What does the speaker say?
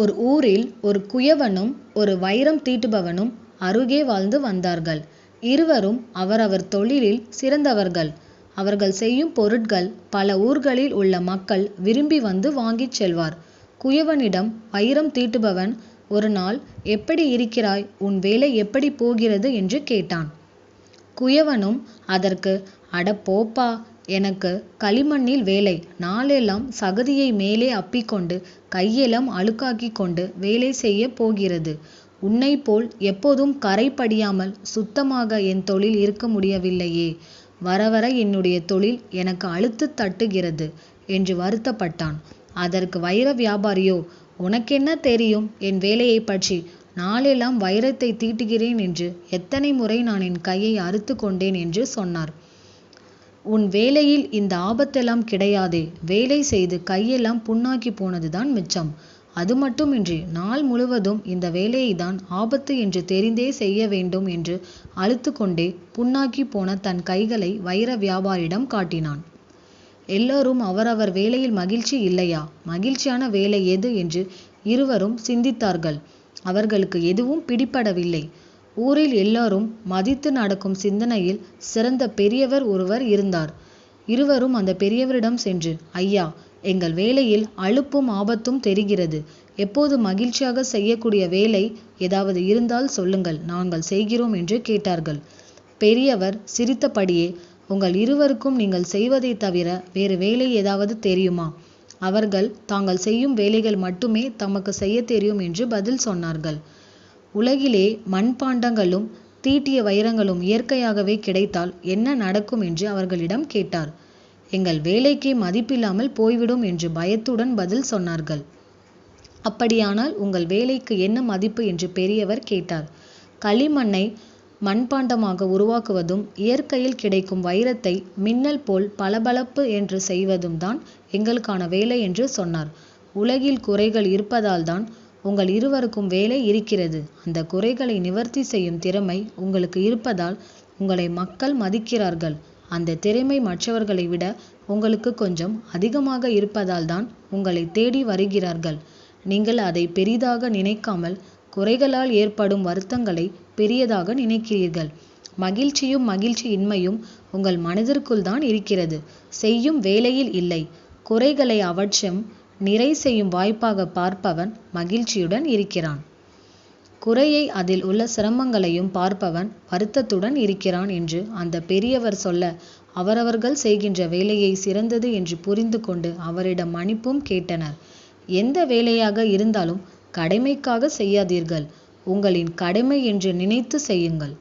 ஒரு ஊரில் ஒரு குயவனும் ஒரு வைரம் தீட்டுபவனும் அருகே வாழ்ந்து வந்தார்கள். இருவரும் அவரவர் தொழிலில் சிறந்தவர்கள். அவர்கள் செய்யும் பொருட்கள் பல ஊர்களில் உள்ள மக்கள் விரும்பி வந்து வாங்கிச் செல்வார் குயவனிடம் வைரம் தீட்டுபவன் ஒரு நாள் எப்படி இருக்கிறாய் உன் வேலை எப்படி போகிறது? என்று கேட்டான். குயவனும் அதற்கு அட போப்பா எனக்கு களிமண்ணில் வேலை. நாளெல்லாம் சகதியை மேலே அப்பிக்கொண்டு கையெல்லாம் அழுக்காக்கிக் கொண்டு வேலை செய்யப் போகிறது. உன்னைப் போல் எப்போதும் கறை படியாமல் சுத்தமாக என் தொழில் இருக்க முடியவில்லையே. வர வர என்னுடைய தொழில் எனக்கு அலுத்துத் தட்டுகிறது என்று வருத்தப்பட்டான். அதற்கு வைர வியாபாரியோ உனக்கென்ன தெரியும் என் வேலையைப் பற்றி? நாளெல்லாம் வைரத்தைத் தீட்டுகிறேன் என்று எத்தனை முறை நான் என் கையை அறுத்துக் கொண்டேன் என்று சொன்னார். உன் வேலையில் இந்த ஆபத்தெல்லாம் கிடையாதே. வேலை செய்து கையெல்லாம் புண்ணாக்கி போனதுதான் மிச்சம். அது மட்டுமின்றி நாள் முழுவதும் இந்த வேலையை தான் ஆபத்து என்று தெரிந்தே செய்ய வேண்டும் என்று அழுத்து கொண்டே புண்ணாக்கி போன தன் கைகளை வைர வியாபாரியிடம் காட்டினான். எல்லோரும் அவரவர் வேலையில் மகிழ்ச்சி இல்லையா? மகிழ்ச்சியான வேலை எது? என்று இருவரும் சிந்தித்தார்கள். அவர்களுக்கு எதுவும் பிடிபடவில்லை. ஊரில் எல்லாரும் மதித்து நடக்கும் சிந்தனையில் சிறந்த பெரியவர் ஒருவர் இருந்தார். இருவரும் அந்த பெரியவரிடம் சென்று ஐயா எங்கள் வேலையில் அலுப்பும் ஆபத்தும் தெரிகிறது. எப்போது மகிழ்ச்சியாக செய்யக்கூடிய வேலை ஏதாவது இருந்தால் சொல்லுங்கள் நாங்கள் செய்கிறோம் என்று கேட்டார்கள். பெரியவர் சிரித்தபடியே உங்கள் இருவருக்கும் நீங்கள் செய்வதைத் தவிர வேறு வேலை ஏதாவது தெரியுமா? அவர்கள் தாங்கள் செய்யும் வேலைகள் மட்டுமே தமக்கு செய்யத் தெரியும் என்று பதில் சொன்னார்கள். உலகிலே மண்பாண்டங்களும் தீட்டிய வைரங்களும் இயற்கையாகவே கிடைத்தால் என்ன நடக்கும்? என்று அவர்களிடம் கேட்டார். எங்கள் வேலைக்கே மதிப்பில்லாமல் போய்விடும் என்று பயத்துடன் பதில் சொன்னார்கள். அப்படியானால் உங்கள் வேலைக்கு என்ன மதிப்பு? என்று பெரியவர் கேட்டார். களிமண்ணை மண்பாண்டமாக உருவாக்குவதும் இயற்கையில் கிடைக்கும் வைரத்தை மின்னல் போல் பளபளப்பு என்று செய்வதும் தான் எங்களுக்கான வேலை என்று சொன்னார். உலகில் குறைகள் இருப்பதால்தான் உங்கள் இருவருக்கும் வேலை இருக்கிறது. அந்த குறைகளை நிவர்த்தி செய்யும் திறமை உங்களுக்கு இருப்பதால் உங்களை மக்கள் மதிக்கிறார்கள். அந்த திறமை மற்றவர்களை விட உங்களுக்கு கொஞ்சம் அதிகமாக இருப்பதால் தான் உங்களை தேடி வருகிறார்கள். நீங்கள் அதை பெரிதாக நினைக்காமல் குறைகளால் ஏற்படும் வருத்தங்களை பெரியதாக நினைக்கிறீர்கள். மகிழ்ச்சியும் மகிழ்ச்சியின்மையும் உங்கள் மனதிற்குள் தான் இருக்கிறது செய்யும் வேலையில் இல்லை. குறைகளை அவற்றம் நிறை செய்யும் வாய்ப்பாகப் பார்ப்பவன் மகிழ்ச்சியுடன் இருக்கிறான். குறையை அதில் உள்ள சிரமங்களையும் பார்ப்பவன் வருத்தத்துடன் இருக்கிறான் என்று அந்த பெரியவர் சொல்ல அவரவர்கள் செய்கின்ற வேலையை சிறந்தது என்று புரிந்து கொண்டு அவரிடம் மன்னிப்பும் கேட்டனர். எந்த வேலையாக இருந்தாலும் கடமைக்காக செய்யாதீர்கள். உங்களின் கடமை என்று நினைத்து செய்யுங்கள்.